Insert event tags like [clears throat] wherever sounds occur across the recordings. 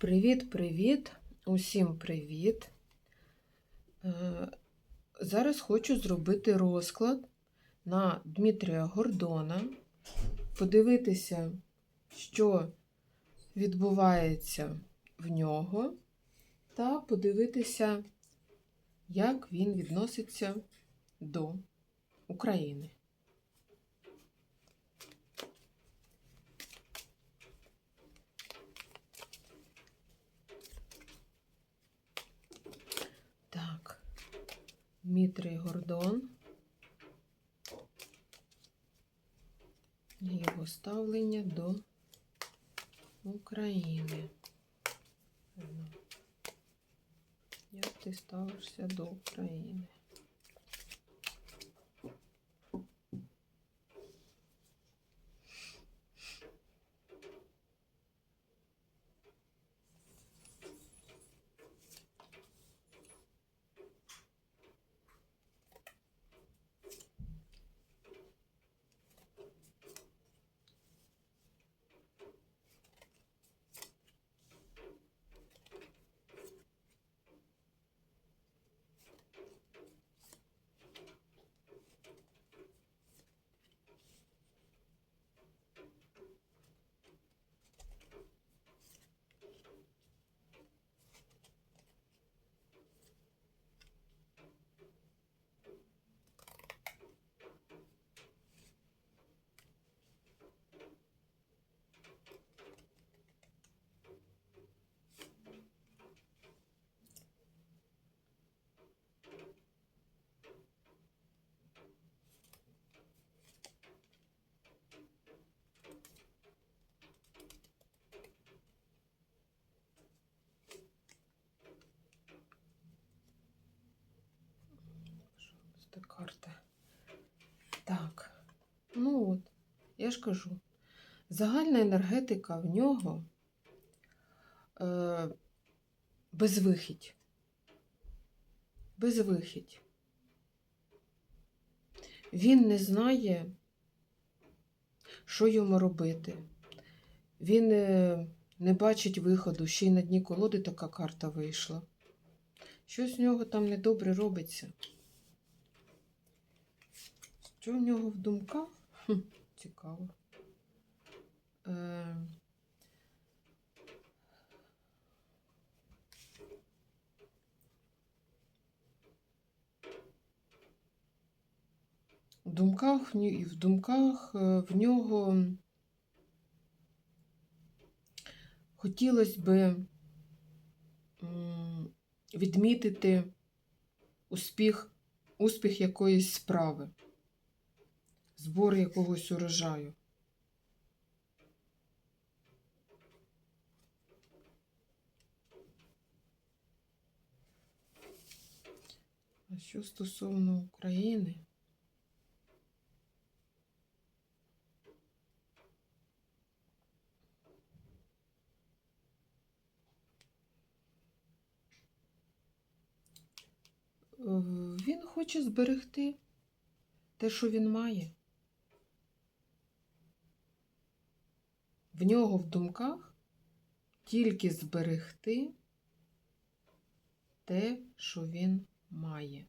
Привіт-привіт! Усім привіт! Е, Зараз хочу зробити розклад на Дмитрія Гордона, подивитися, що відбувається в нього, та подивитися, як він відноситься до України. Так, Дмитрій Гордон. Його ставлення до України. Як ти ставишся до України? Це карта. Так. Ну от, я ж кажу, загальна енергетика в нього е, безвихідь. Безвихідь. Він не знає, що йому робити. Він е, не бачить виходу, ще й на дні колоди така карта вийшла. Щось в нього там недобре робиться. Що в нього в думках? Хм, цікаво. Е... В думках, ні- в думках е, в нього хотілося би відмітити успіх, успіх якоїсь справи збор якогось урожаю. А що стосовно України? Е, Він хоче зберегти те, що він має. В нього в думках тільки зберегти те, що він має.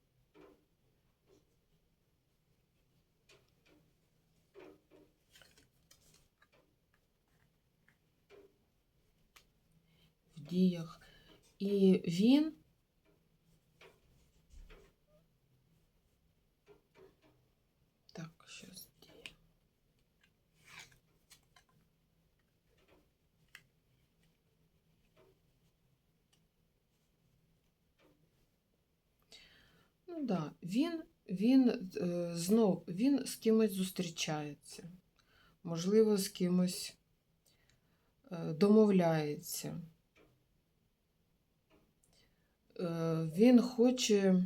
Діях. І він так, щас діє. Ну да, він, він е, знов він з кимось зустрічається, можливо, з кимось е, домовляється. Е, він хоче,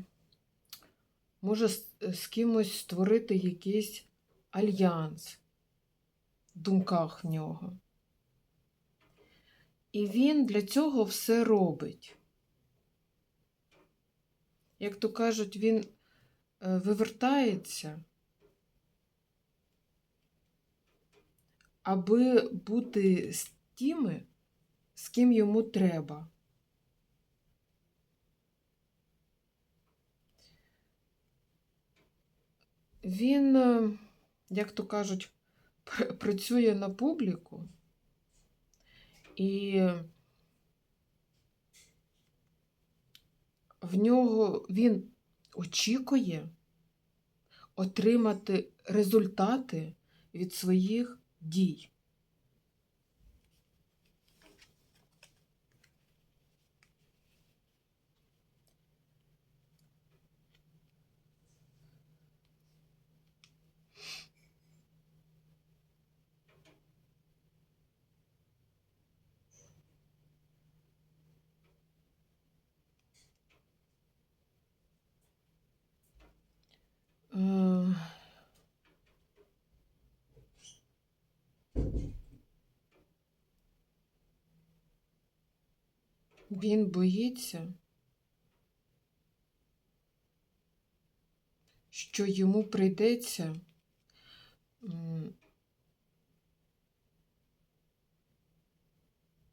може, з, з кимось створити якийсь альянс в думках в нього. І він для цього все робить як то кажуть, він е, вивертається, аби бути з тими, з ким йому треба. Він, е, як то кажуть, [laughs] працює на публіку і в нього він очікує отримати результати від своїх дій. Він боїться, що йому прийдеться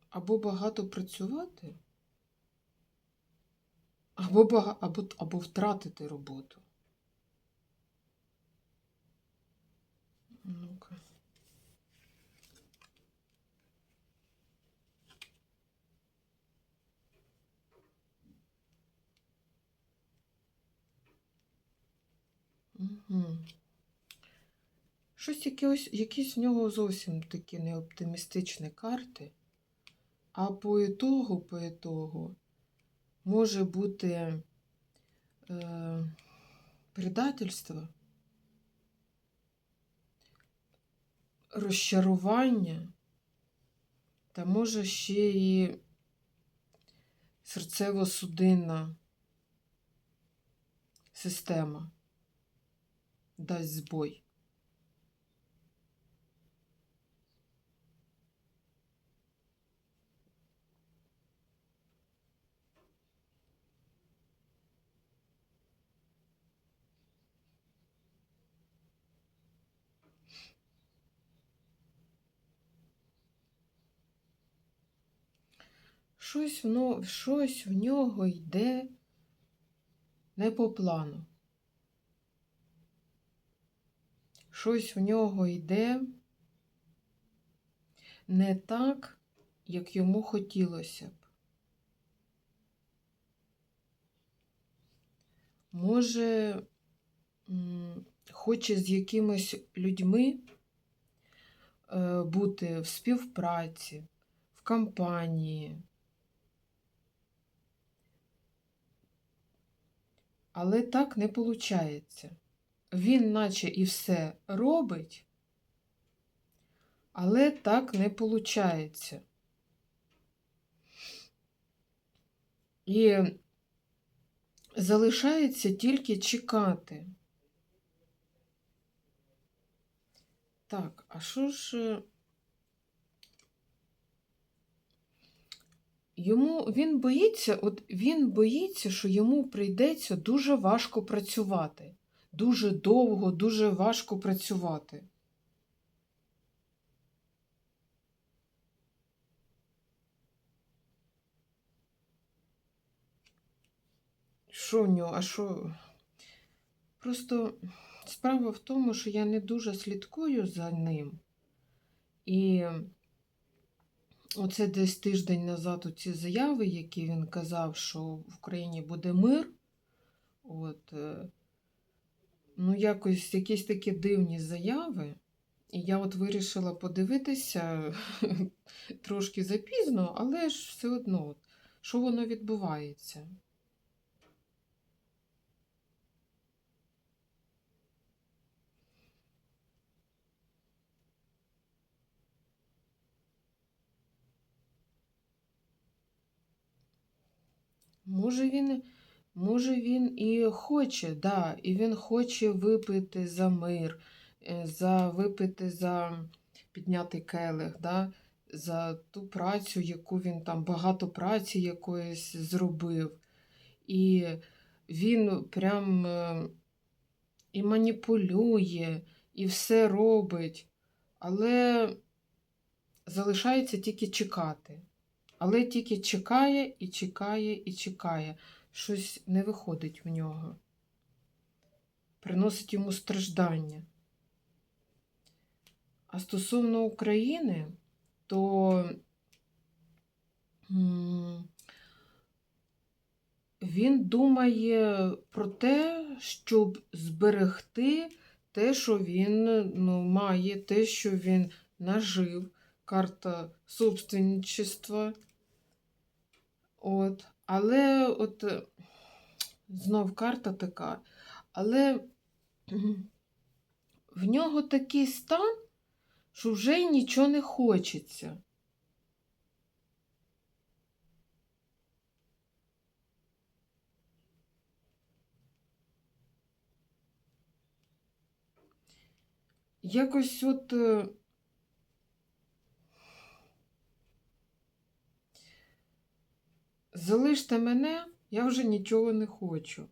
або багато працювати, або, або, або втратити роботу. Щось якось, якісь в нього зовсім такі неоптимістичні карти. А по ітогу, по ітогу може бути е, предательство, розчарування, та може ще і серцево-судинна система дасть збой. Щось в, щось в нього йде не по плану. Щось в нього йде не так, як йому хотілося б. Може, хоче з якимись людьми е, бути в співпраці, в компанії. Але так не виходить. Він наче і все робить, але так не виходить. І залишається тільки чекати. Так, а що ж е, йому він боїться, от він боїться, що йому прийдеться дуже важко працювати. Дуже довго, дуже важко працювати. Що в нього? А що? Просто справа в тому, що я не дуже слідкую за ним. І оце десь тиждень назад оці заяви, які він казав, що в Україні буде мир. От, е, ну, якось якісь такі дивні заяви. І я от вирішила подивитися [laughs] трошки запізно, але ж все одно, що воно відбувається. Може він, може він і хоче, да, і він хоче випити за мир, е, за випити за піднятий келих, да, за ту працю, яку він там багато праці якоїсь зробив. І він прям е, і маніпулює, і все робить, але залишається тільки чекати. але тільки чекає і чекає і чекає. Щось не виходить в нього. Приносить йому страждання. А стосовно України, то він думає про те, щоб зберегти те, що він ну, має, те, що він нажив, карта собственничества. От. Але от е, знов карта така. Але в нього такий стан, що вже нічого не хочеться. Якось от. Залиште мене, я вже нічого не хочу.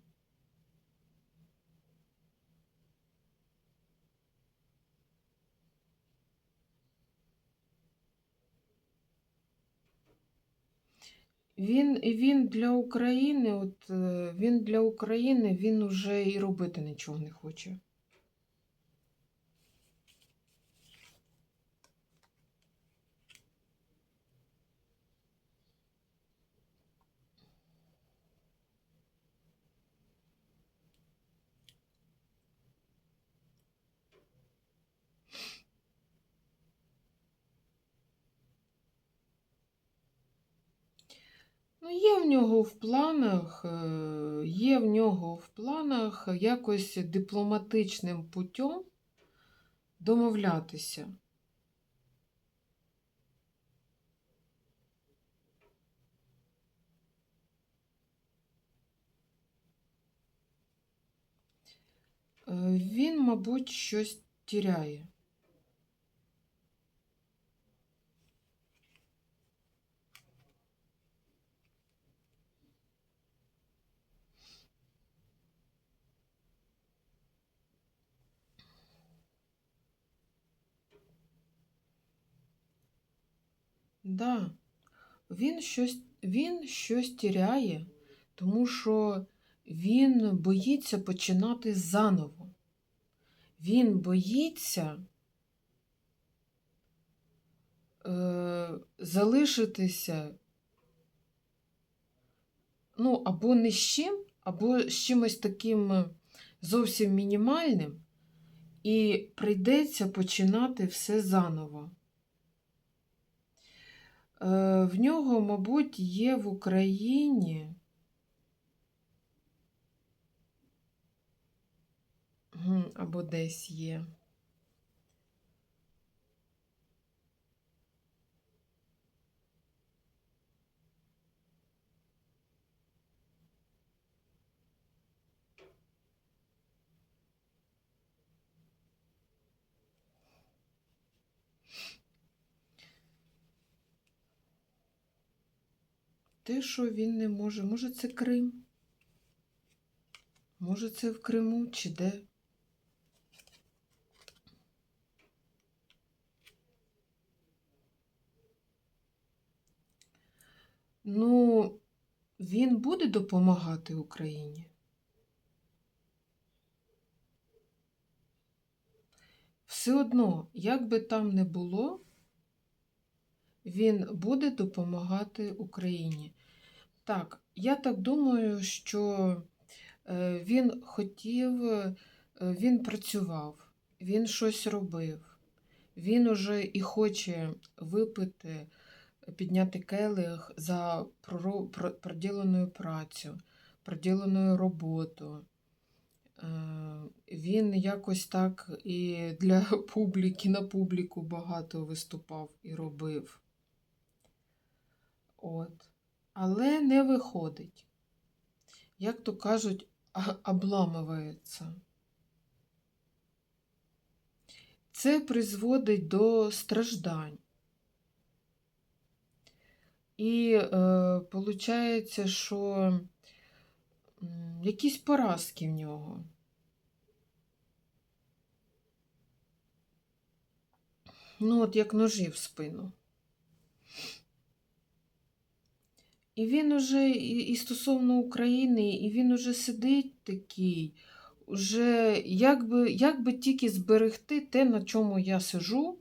Він, він для України, от е, він для України, він уже і робити нічого не хоче. Є в нього в планах, е, є в нього в планах якось дипломатичним путем домовлятися. Е, Він, мабуть, щось тіряє. Да, він щось, він щось тіряє, тому що він боїться починати заново. Він боїться е, залишитися ну, або не з чим, або з чимось таким зовсім мінімальним, і прийдеться починати все заново. Е, В нього, мабуть, є в Україні. Або десь є. Те, що він не може. Може, це Крим? Може, це в Криму чи де? Ну, він буде допомагати Україні. Все одно, як би там не було, він буде допомагати Україні. Так, я так думаю, що е, він хотів, е, він працював, він щось робив. Він уже і хоче випити, підняти келих за проро- про- проділену працю, проділену роботу. Е, Він якось так і для [laughs] публіки, на публіку багато виступав і робив. От. Але не виходить. Як то кажуть, обламується. Це призводить до страждань. І е, виходить, що якісь поразки в нього. Ну, от як ножі в спину. І він уже і, стосовно України, і він уже сидить такий, уже як би, як би тільки зберегти те, на чому я сижу,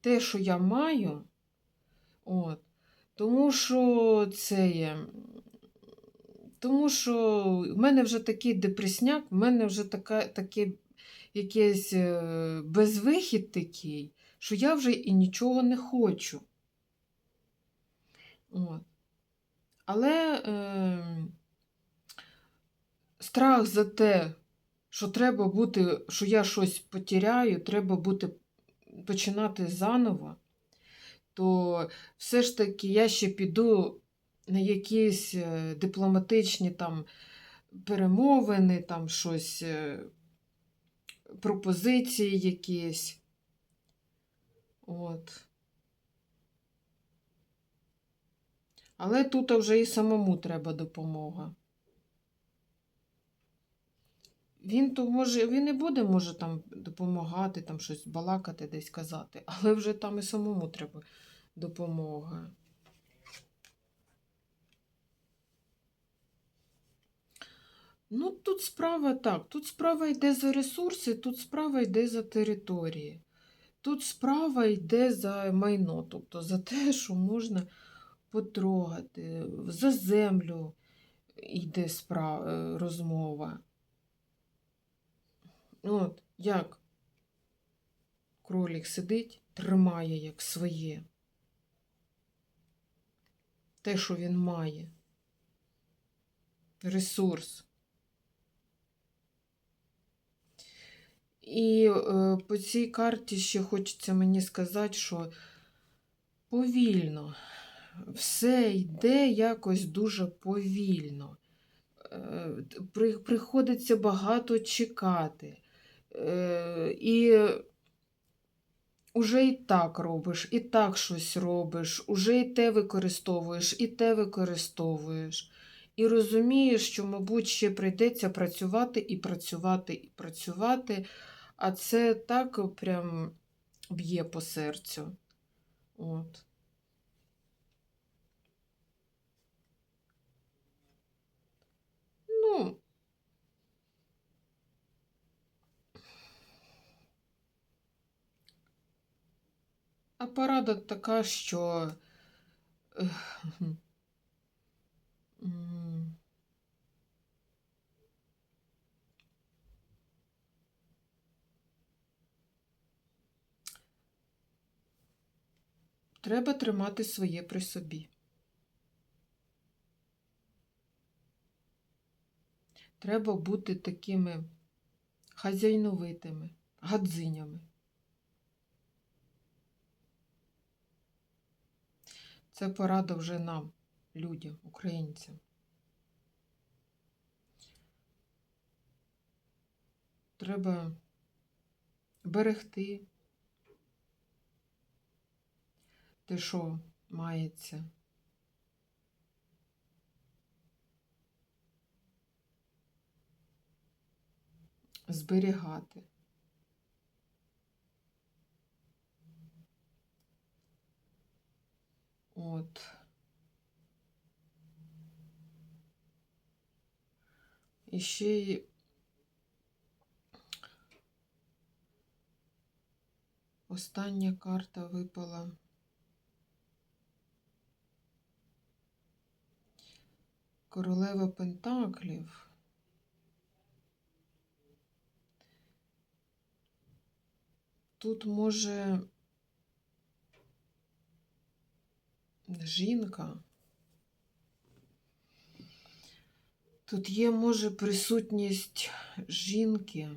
те, що я маю. От. Тому що це є. Тому що в мене вже такий депресняк, в мене вже така, таке якийсь е, безвихід такий, що я вже і нічого не хочу. От. Але е, страх за те, що треба бути, що я щось потеряю, треба бути починати заново, то все ж таки я ще піду на якісь е, дипломатичні там перемовини, там щось, е, пропозиції якісь. От. Але тут вже і самому треба допомога. Він то може, він і буде, може, там допомагати, там щось балакати, десь казати, але вже там і самому треба допомога. Ну, тут справа так, тут справа йде за ресурси, тут справа йде за території. Тут справа йде за майно, тобто за те, що можна потрогати, за землю йде справа, розмова. От, як кролік сидить, тримає як своє. Те, що він має. Ресурс. І е, по цій карті ще хочеться мені сказати, що повільно. Все йде якось дуже повільно. Е, при, приходиться багато чекати. Е, і уже і так робиш, і так щось робиш, уже і те використовуєш, і те використовуєш. І розумієш, що, мабуть, ще прийдеться працювати і працювати, і працювати, а це так прям б'є по серцю. От. Ну, а порада така, що треба тримати своє при собі. Треба бути такими хазяйновитими, гадзинями. Це порада вже нам, людям, українцям. Треба берегти те, що мається. Зберігати. От. І ще й остання карта випала. Королева Пентаклів. Тут може жінка. Тут є, може, присутність жінки.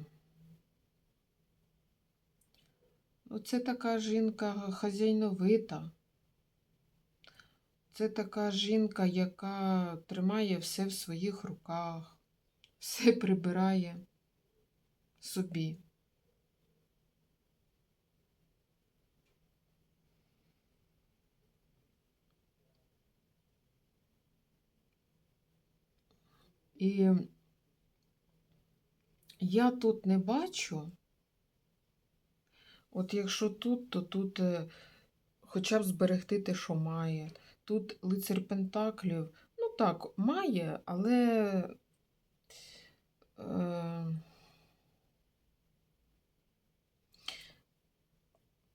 Оце така жінка хазяйновита. Це така жінка, яка тримає все в своїх руках, все прибирає собі. І я тут не бачу, от якщо тут, то тут е, хоча б зберегти те, що має. тут лицар Пентаклів, ну так, має, але. Е,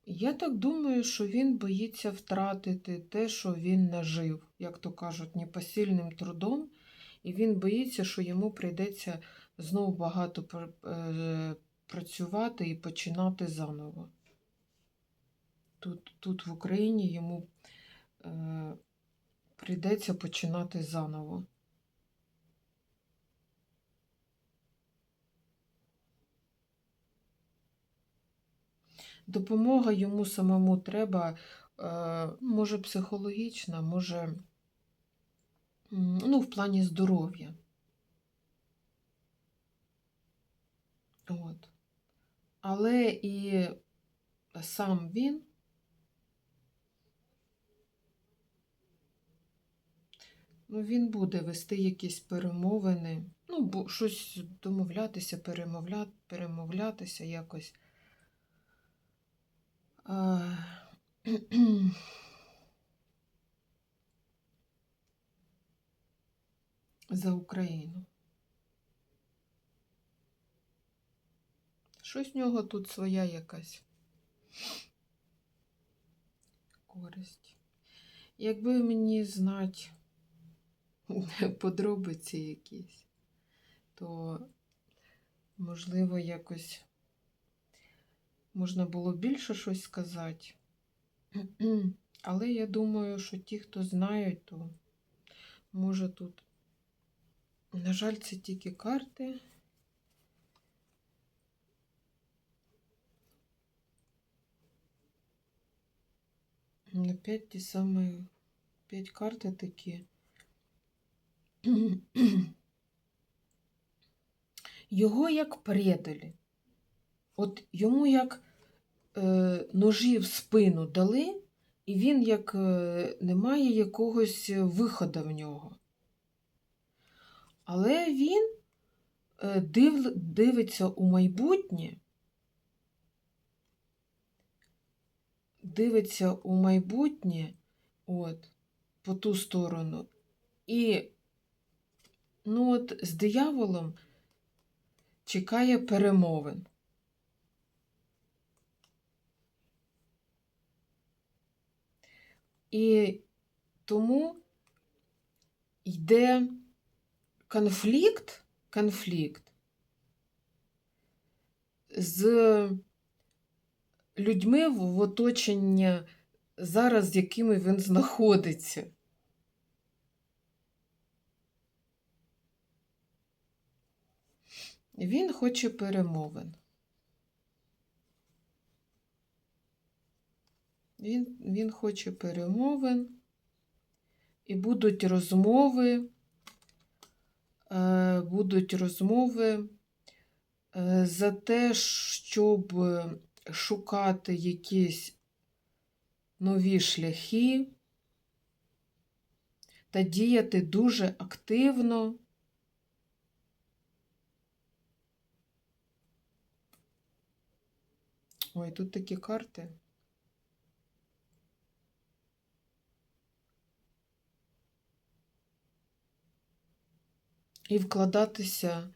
Я так думаю, що він боїться втратити те, що він нажив, як то кажуть, непосильним трудом, і він боїться, що йому прийдеться знову багато е, працювати і починати заново. Тут, тут в Україні йому е, прийдеться починати заново. Допомога йому самому треба, е, може психологічна, може ну, в плані здоров'я. От. Але і сам він ну, він буде вести якісь перемовини, ну, бо щось домовлятися, перемовля... перемовлятися якось. А, [clears throat] За Україну. Щось в нього тут своя якась користь. Якби мені знати [laughs] подробиці якісь, то можливо якось можна було більше щось сказати. [clears throat] Але я думаю, що ті, хто знають, то може тут. На жаль, це тільки карти. Опять ті самі п'ять карти такі. [clears throat] Його як предали. От йому як е, ножі в спину дали, і він як е, немає якогось виходу в нього. Але він е, див, дивиться у майбутнє, дивиться у майбутнє, от, по ту сторону. І ну от з дияволом чекає перемовин. І тому йде конфлікт, конфлікт з людьми в оточенні зараз, з якими він знаходиться. Він хоче перемовин. Він, він хоче перемовин, і будуть розмови, будуть розмови е, за те, щоб шукати якісь нові шляхи та діяти дуже активно. Ой, тут такі карти. І вкладатися.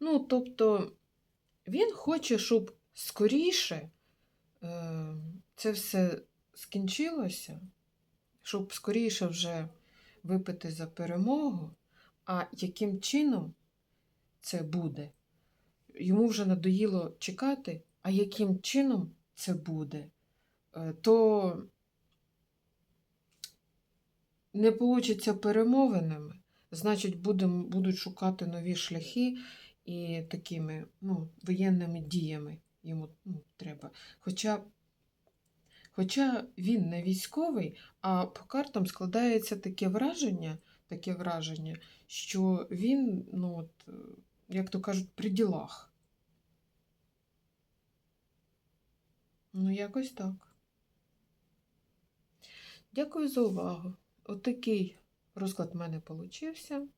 Ну, тобто, він хоче, щоб скоріше е, це все скінчилося, щоб скоріше вже випити за перемогу, а яким чином це буде? Йому вже надоїло чекати, а яким чином це буде, Е, то не вийде перемовинами, значить, будем, будуть шукати нові шляхи і такими ну, воєнними діями йому ну, треба. Хоча, хоча він не військовий, а по картам складається таке враження, таке враження, що він, ну, от, як то кажуть, при ділах. Ну, якось так. Дякую за увагу. Отакий розклад в мене получився.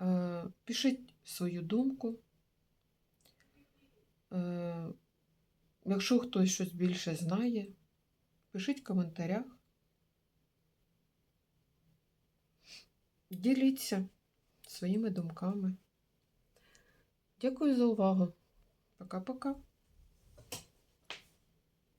Е, Пишіть свою думку. Е, Якщо хтось щось більше знає, пишіть в коментарях. Діліться своїми думками. Дякую за увагу. Пока-пока.